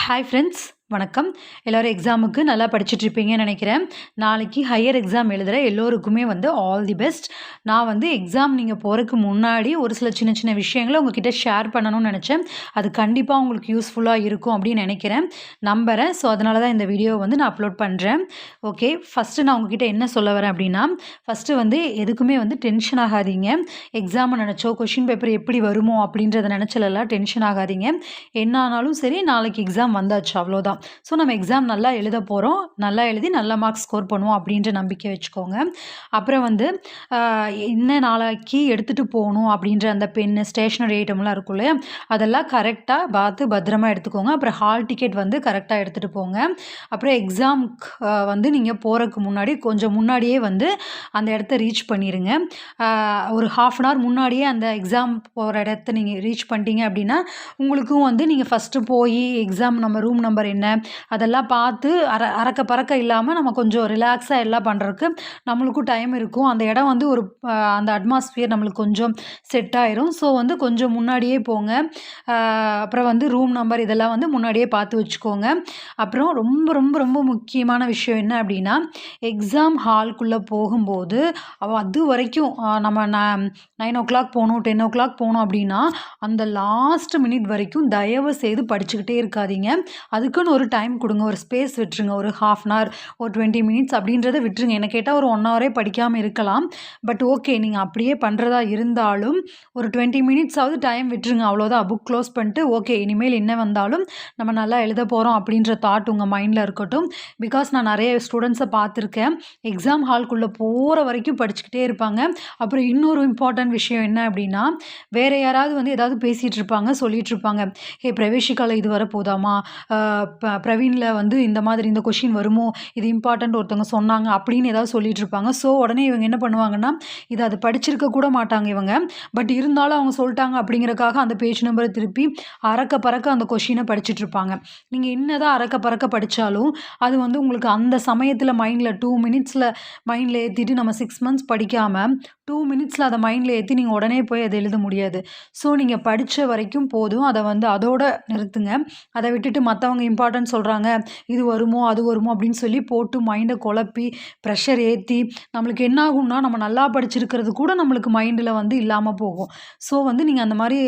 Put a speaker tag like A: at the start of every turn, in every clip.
A: Hi friends வணக்கம். எல்லோரும் எக்ஸாமுக்கு நல்லா படிச்சுட்ருப்பீங்கன்னு நினைக்கிறேன். நாளைக்கு ஹையர் எக்ஸாம் எழுதுகிற எல்லோருக்குமே வந்து ஆல் தி பெஸ்ட் நான் வந்து எக்ஸாம் நீங்கள் போகிறதுக்கு முன்னாடி ஒரு சில சின்ன சின்ன விஷயங்களை உங்ககிட்ட ஷேர் பண்ணணும்னு நினச்சேன். அது கண்டிப்பாக உங்களுக்கு யூஸ்ஃபுல்லாக இருக்கும் அப்படின்னு நினைக்கிறேன். நம்புகிறேன் ஸோ அதனால தான் இந்த வீடியோ வந்து நான் அப்லோட் பண்ணுறேன் ஓகே ஃபஸ்ட்டு நான் உங்ககிட்ட என்ன சொல்ல வரேன் அப்படின்னா ஃபஸ்ட்டு வந்து எதுக்குமே வந்து டென்ஷன் ஆகாதீங்க. எக்ஸாமை நினச்சோ கொஷின் பேப்பர் எப்படி வருமோ அப்படின்றத நினச்சலெல்லாம் டென்ஷன் ஆகாதீங்க. என்ன ஆனாலும் சரி நாளைக்கு எக்ஸாம் வந்தாச்சு. அவ்வளோதான் ஸோ நம்ம எக்ஸாம் நல்லா எழுத போகிறோம் நல்லா எழுதி நல்ல மார்க்ஸ் ஸ்கோர் பண்ணுவோம் அப்படின்ற நம்பிக்கை வச்சுக்கோங்க. அப்புறம் வந்து ஆஹ், என்ன நாளைக்கு எடுத்துகிட்டு போகணும் அப்படின்ற அந்த பென்னு ஸ்டேஷ்னரி ஐட்டம்லாம் இருக்கும் இல்லையா? அதெல்லாம் கரெக்டாக பார்த்து பத்திரமா எடுத்துக்கோங்க. அப்புறம் ஹால் டிக்கெட் வந்து கரெக்டாக எடுத்துகிட்டு போங்க. அப்புறம் எக்ஸாம்க்கு வந்து நீங்கள் போகிறதுக்கு முன்னாடி கொஞ்சம் முன்னாடியே வந்து அந்த இடத்த ரீச் பண்ணிடுங்க ஒரு ஹாஃப் அன் ஹவர் முன்னாடியே அந்த எக்ஸாம் போகிற இடத்த நீங்கள் ரீச் பண்ணிட்டீங்க அப்படின்னா உங்களுக்கும் வந்து நீங்கள் ஃபஸ்ட்டு போய் எக்ஸாம் நம்ம ரூம் நம்பர் என்ன அதெல்லாம் பார்த்து அர அறக்க பறக்க இல்லாமல் நம்ம கொஞ்சம் ரிலாக்ஸாக எல்லாம் பண்ணுறதுக்கு நம்மளுக்கும் டைம் இருக்கும். அந்த இடம் வந்து ஒரு அந்த அட்மாஸ்ஃபியர் நம்மளுக்கு கொஞ்சம் செட் ஆயிரும். ஸோ வந்து கொஞ்சம் முன்னாடியே போங்க. அப்புறம் வந்து ரூம் நம்பர் இதெல்லாம் வந்து முன்னாடியே பார்த்து வச்சுக்கோங்க. அப்புறம் ரொம்ப ரொம்ப ரொம்ப முக்கியமான விஷயம் என்ன அப்படின்னா எக்ஸாம் ஹால்குள்ளே போகும்போது அது வரைக்கும் நம்ம ந நைன் ஓ கிளாக் போகணும் டென் ஓ கிளாக் போகணும் அப்படின்னா அந்த லாஸ்ட் மினிட் வரைக்கும் தயவு செய்து படிச்சுக்கிட்டே இருக்காதீங்க. அதுக்குன்னு ஒரு டைம் கொடுங்க ஒரு ஸ்பேஸ் விட்டுருங்க ஒரு ஹாஃப் அன் ஹவர் ஒரு டுவெண்ட்டி மினிட்ஸ் அப்படின்றத விட்டுருங்க. என்ன கேட்டால் ஒரு ஒன் ஹவரே படிக்காமல் இருக்கலாம். பட் ஓகே நீங்கள் அப்படியே பண்ணுறதா இருந்தாலும் ஒரு டுவெண்ட்டி மினிட்ஸாவது டைம் விட்டுருங்க. அவ்வளோதான் புக் க்ளோஸ் பண்ணிட்டு ஓகே இனிமேல் என்ன வந்தாலும் நம்ம நல்லா எழுத போகிறோம் அப்படின்ற தாட் உங்கள் மைண்டில் இருக்கட்டும். பிகாஸ் நான் நிறைய ஸ்டூடெண்ட்ஸை பார்த்துருக்கேன். எக்ஸாம் ஹால்குள்ளே போகிற வரைக்கும் படிச்சுக்கிட்டே இருப்பாங்க. அப்புறம் இன்னொரு இம்பார்ட்டன்ட் விஷயம் என்ன அப்படின்னா வேறு யாராவது வந்து ஏதாவது பேசிகிட்டு இருப்பாங்க சொல்லிட்டு இருப்பாங்க. ஹே இது வர போதாமா? ப- பிரவீனில் வந்து இந்த மாதிரி இந்த கொஷின் வருமோ? இது இம்பார்ட்டண்ட் ஒருத்தவங்க சொன்னாங்க அப்படின்னு ஏதாவது சொல்லிட்டு இருப்பாங்க. ஸோ உடனே இவங்க என்ன பண்ணுவாங்கன்னா இது அது படிச்சிருக்க கூட மாட்டாங்க இவங்க. பட் இருந்தாலும் அவங்க சொல்லிட்டாங்க அப்படிங்கிறக்காக அந்த பேஜ் நம்பரை திருப்பி அறக்க பறக்க அந்த கொஷினை படிச்சுட்டு இருப்பாங்க. நீங்கள் என்னதான் அறக்க பறக்க படித்தாலும் அது வந்து உங்களுக்கு அந்த சமயத்தில் மைண்டில் டூ மினிட்ஸில் மைண்டில் ஏற்றிட்டு நம்ம சிக்ஸ் மந்த்ஸ் படிக்காமல் டூ மினிட்ஸில் அதை மைண்டில் ஏற்றி நீங்கள் உடனே போய் அதை எழுத முடியாது. ஸோ நீங்கள் படித்த வரைக்கும் போதும். அதை வந்து அதோட நிறுத்துங்க. அதை விட்டுட்டு மற்றவங்க இம்பார்ட்டன்ட் சொல்கிறாங்க இது வருமோ அது வருமோ அப்படின்னு சொல்லி போட்டு மைண்டை குழப்பி ப்ரெஷர் ஏற்றி நம்மளுக்கு என்ன ஆகும்னா நம்ம நல்லா படிச்சிருக்கிறது கூட நம்மளுக்கு மைண்டில் வந்து இல்லாமல் போகும். ஸோ வந்து நீங்கள் அந்த மாதிரி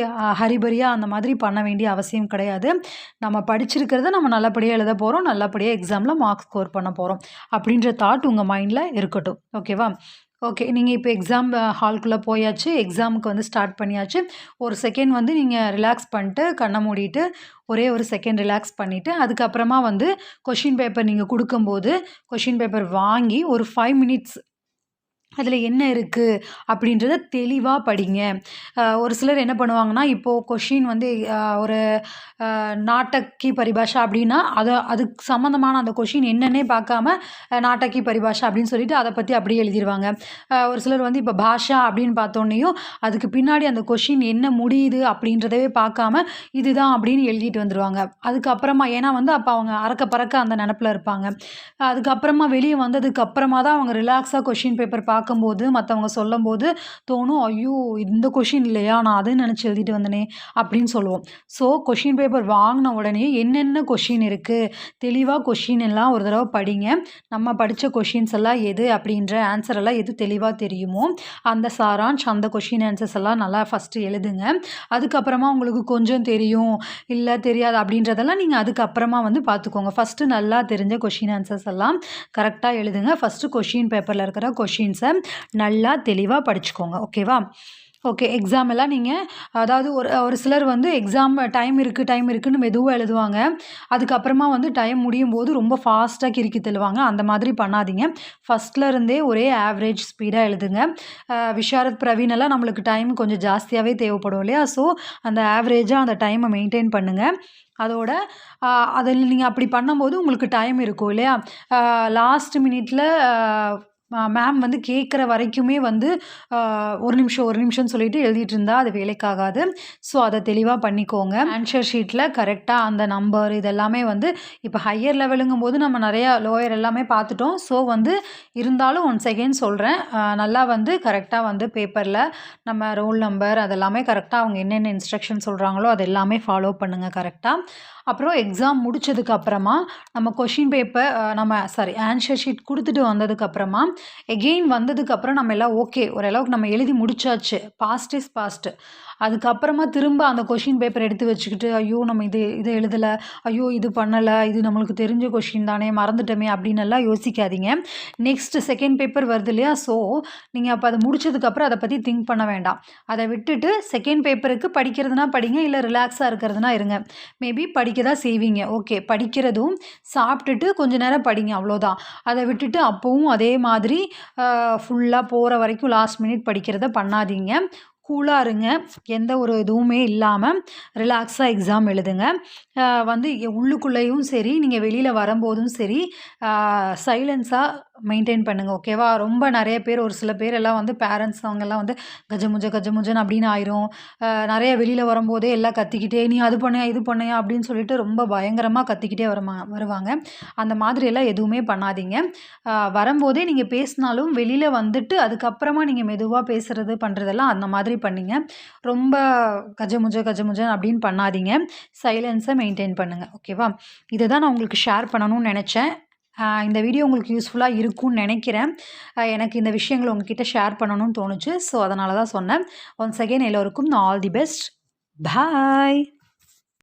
A: ஹரிபரியாக அந்த மாதிரி பண்ண வேண்டிய அவசியம் கிடையாது. நம்ம படிச்சிருக்கிறத நம்ம நல்லபடியாக எழுத போகிறோம் நல்லபடியாக எக்ஸாமில் மார்க் ஸ்கோர் பண்ண போகிறோம் அப்படின்ற தாட் உங்கள் மைண்டில் இருக்கட்டும். ஓகேவா ஓகே நீங்கள் இப்போ எக்ஸாம் ஹால்குள்ளே போயாச்சு எக்ஸாமுக்கு வந்து ஸ்டார்ட் பண்ணியாச்சு. ஒரு செகண்ட் வந்து நீங்கள் ரிலாக்ஸ் பண்ணிட்டு கண்ணை மூடிட்டு ஒரே ஒரு செகண்ட் ரிலாக்ஸ் பண்ணிவிட்டு அதுக்கப்புறமா வந்து கொஷின் பேப்பர் நீங்கள் கொடுக்கும்போது கொஷின் பேப்பர் வாங்கி ஒரு ஃபைவ் மினிட்ஸ் அதில் என்ன இருக்குது அப்படின்றத தெளிவாக படிங்க. ஒரு சிலர் என்ன பண்ணுவாங்கன்னா இப்போது கொஷின் வந்து ஒரு நாட்டக்கி பரிபாஷா அப்படின்னா அதை அதுக்கு சம்மந்தமான அந்த கொஷின் என்னன்னே பார்க்காம நாட்டக்கி பரிபாஷா அப்படின்னு சொல்லிட்டு அதை பற்றி அப்படியே எழுதிடுவாங்க ஒரு சிலர் வந்து இப்போ பாஷா அப்படின்னு பார்த்தோன்னையும் அதுக்கு பின்னாடி அந்த கொஷின் என்ன முடியுது அப்படின்றதவே பார்க்காம இதுதான் அப்படின்னு எழுதிட்டு வந்துடுவாங்க அதுக்கப்புறமா ஏன்னா வந்து அப்போ அவங்க அறக்க பறக்க அந்த நினப்பில் இருப்பாங்க. அதுக்கப்புறமா வெளியே வந்ததுக்கு அப்புறமா தான் அவங்க ரிலாக்ஸாக கொஷின் பேப்பர் பார்க்க பார்க்கும்போது மற்றவங்க சொல்லும்போது தோணும் ஐயோ இந்த கொஷின் இல்லையா? நான் அதை நினச்சி எழுதிட்டு வந்தனே அப்படின்னு சொல்லுவோம். ஸோ கொஷின் பேப்பர் வாங்கின உடனே என்னென்ன கொஷின் இருக்குது தெளிவாக கொஷின் எல்லாம் ஒரு தடவை படிங்க. நம்ம படித்த கொஷின்ஸ் எல்லாம் எது அப்படின்ற ஆன்சர் எல்லாம் எது தெளிவாக தெரியுமோ அந்த சாரான்ஸ் அந்த கொஷின் ஆன்சர்ஸ் எல்லாம் நல்லா ஃபஸ்ட்டு எழுதுங்க. அதுக்கப்புறமா உங்களுக்கு கொஞ்சம் தெரியும் இல்லை தெரியாது அப்படின்றதெல்லாம் நீங்கள் அதுக்கப்புறமா வந்து பார்த்துக்கோங்க. ஃபஸ்ட்டு நல்லா தெரிஞ்ச கொஷின் ஆன்சர்ஸ் எல்லாம் கரெக்டாக எழுதுங்க. ஃபஸ்ட்டு கொஷின் பேப்பரில் இருக்கிற கொஷின்ஸை நல்லா தெளிவாக படிச்சுக்கோங்க ஓகேவா ஓகே எக்ஸாம் எல்லாம் நீங்கள் அதாவது ஒரு ஒரு சிலர் வந்து எக்ஸாம் டைம் இருக்குது டைம் இருக்குன்னு மெதுவாக எழுதுவாங்க. அதுக்கப்புறமா வந்து டைம் முடியும் போது ரொம்ப ஃபாஸ்ட்டாக கிறுக்கி தள்ளுவாங்க. அந்த மாதிரி பண்ணாதீங்க. ஃபஸ்ட்டில் இருந்தே ஒரே ஆவரேஜ் ஸ்பீடாக எழுதுங்க. விஷாரத் பிரவீன் எல்லாம் நம்மளுக்கு டைம் கொஞ்சம் ஜாஸ்தியாகவே தேவைப்படும் இல்லையா? ஸோ அந்த ஆவரேஜாக அந்த டைமை மெயின்டைன் பண்ணுங்கள் அதோட அதில் நீங்கள் அப்படி பண்ணும்போது உங்களுக்கு டைம் இருக்கும் இல்லையா? லாஸ்ட் மினிட்ல மேம் வந்து கேட்குற வரைக்குமே வந்து ஒரு நிமிஷம் ஒரு நிமிஷம்னு சொல்லிட்டு எழுதிட்டு இருந்தால் அது வேலைக்காகாது. ஸோ அதை தெளிவாக பண்ணிக்கோங்க. ஆன்சர் ஷீட்டில் கரெக்டாக அந்த நம்பர் இதெல்லாமே வந்து இப்போ ஹையர் லெவலுங்கும் போது நம்ம நிறையா லோயர் எல்லாமே பார்த்துட்டோம் ஸோ வந்து இருந்தாலும் ஒன் செகண்ட் சொல்கிறேன் நல்லா வந்து கரெக்டாக வந்து பேப்பரில் நம்ம ரோல் நம்பர் அதெல்லாமே கரெக்டாக அவங்க என்னென்ன இன்ஸ்ட்ரக்ஷன் சொல்கிறாங்களோ அது எல்லாமே ஃபாலோ பண்ணுங்கள் கரெக்டாக அப்புறம் எக்ஸாம் முடிச்சதுக்கு அப்புறமா நம்ம கொஷின் பேப்பர் நம்ம சாரி ஆன்சர் ஷீட் கொடுத்துட்டு வந்ததுக்கப்புறமா எகெயின் வந்ததுக்கப்புறம் நம்ம எல்லாம் ஓகே ஓரளவுக்கு நம்ம எழுதி முடிச்சாச்சு. பாஸ்ட் இஸ் பாஸ்ட்டு அதுக்கப்புறமா திரும்ப அந்த கொஷின் பேப்பர் எடுத்து வச்சுக்கிட்டு ஐயோ நம்ம இது இதை எழுதலை. ஐயோ இது பண்ணலை. இது நம்மளுக்கு தெரிஞ்ச கொஷின் தானே. மறந்துட்டோமே அப்படின்னு எல்லாம் யோசிக்காதீங்க. நெக்ஸ்ட் செகண்ட் பேப்பர் வருது இல்லையா? ஸோ நீங்கள் அப்போ அதை முடிச்சதுக்கப்புறம் அதை பற்றி திங்க் பண்ண வேண்டாம். அதை விட்டுட்டு செகண்ட் பேப்பருக்கு படிக்கிறதுனா படிங்க இல்லை ரிலாக்ஸாக இருக்கிறதுனா இருங்க. மேபி படிக்க தான் செய்வீங்க. ஓகே படிக்கிறதும் சாப்பிட்டுட்டு கொஞ்ச நேரம் படிங்க அவ்வளோதான் அதை விட்டுட்டு அப்போவும் அதே மாதிரி ஃபுல்லாக போகிற வரைக்கும் லாஸ்ட் மினிட் படிக்கிறத பண்ணாதீங்க. கூலாக இருங்க. எந்த ஒரு இதுவுமே இல்லாமல் ரிலாக்ஸாக எக்ஸாம் எழுதுங்க. வந்து உள்ளுக்குள்ளேயும் சரி நீங்கள் வெளியில் வரும்போதும் சரி சைலன்ஸாக மெயின்டைன் பண்ணுங்கள் ஓகேவா ரொம்ப நிறைய பேர் ஒரு சில பேர் எல்லாம் வந்து பேரண்ட்ஸ் அவங்கெல்லாம் வந்து கஜமுஜ கஜமுஜன் அப்படின்னு ஆயிரும். நிறைய வெளியில் வரும்போதே எல்லாம் கத்திக்கிட்டே நீ அது பண்ணையா இது பண்ணியா? அப்படின்னு சொல்லிட்டு ரொம்ப பயங்கரமாக கத்திக்கிட்டே வருமா வருவாங்க. அந்த மாதிரியெல்லாம் எதுவுமே பண்ணாதீங்க. வரும்போதே நீங்கள் பேசினாலும் வெளியில் வந்துட்டு அதுக்கப்புறமா நீங்கள் மெதுவாக பேசுகிறது பண்ணுறதெல்லாம் அந்த மாதிரி பண்ணிங்க. ரொம்ப கஜமுஜ கஜமுஜன் அப்படின்னு பண்ணாதீங்க. சைலன்ஸை மெயின்டைன் பண்ணுங்கள் ஓகேவா இதை தான் நான் உங்களுக்கு ஷேர் பண்ணணும்னு நினச்சேன். இந்த வீடியோ உங்களுக்கு யூஸ்ஃபுல்லாக இருக்கும்னு நினைக்கிறேன். எனக்கு இந்த விஷயங்கள் உங்ககிட்ட ஷேர் பண்ணணும்னு தோணுச்சு. ஸோ அதனால தான் சொன்னேன். ஒன்ஸ் அகெயின் எல்லோருக்கும் ஆல் தி பெஸ்ட் பாய்